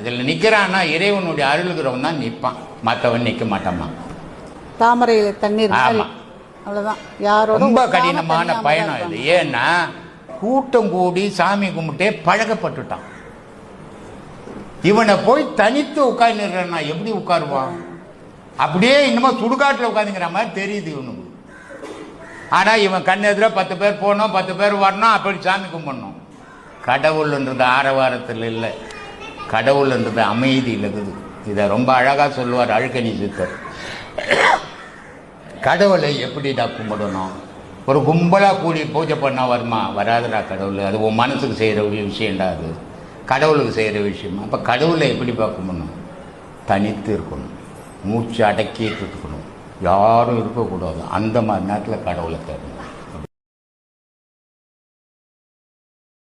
இதில் நிற்கிறான்னா இறைவனுடைய அருளுகிறவன் தான் நிற்பான் மற்றவன் நிற்க மாட்டாமா தாமரையில தண்ணீர் மாதிரி. ஆமா. அவ்வளவுதான். யாரோட ரொம்ப கடினமான பயணம். இது. ஏன்னா கூட்டம் கூடி சாமி கும்பிட்டே பழகப்பட்டுட்டான் இவனை போய் தனித்து உட்கார்ந்துடுறான் எப்படி உட்காருவான்? அப்படியே இன்னமும் சுடுகாட்டில் உட்காந்துங்கிற மாதிரி தெரியுது இவனுக்கு. ஆனா இவன் கண் எதிர பத்து பேர் போகணும் பத்து பேர் வரணும் அப்படி சாமி கும்பிடணும். கடவுள்ன்றது ஆரவாரத்தில் இல்லை. கடவுள்ன்றது அமைதியில் இருக்குது இதை ரொம்ப அழகாக சொல்லுவார் அழுக்கணி சித்தர். கடவுளை எப்படிடா கும்பிடணும்? ஒரு கும்பலாக கூடி பூஜை பண்ணா வருமா? வராதுடா கடவுள். அது உன் மனசுக்கு செய்கிற விஷயம்டா அது. கடவுளுக்கு செய்கிற விஷயம்? அப்போ கடவுளை எப்படி கும்பிடணும்? தனித்து இருக்கணும். மூச்சு அடக்கிட்டு இருக்கணும். யாரும் இருக்கக்கூடாது. அந்த மாதிரி நேரத்தில் கடவுளை தேடணும்.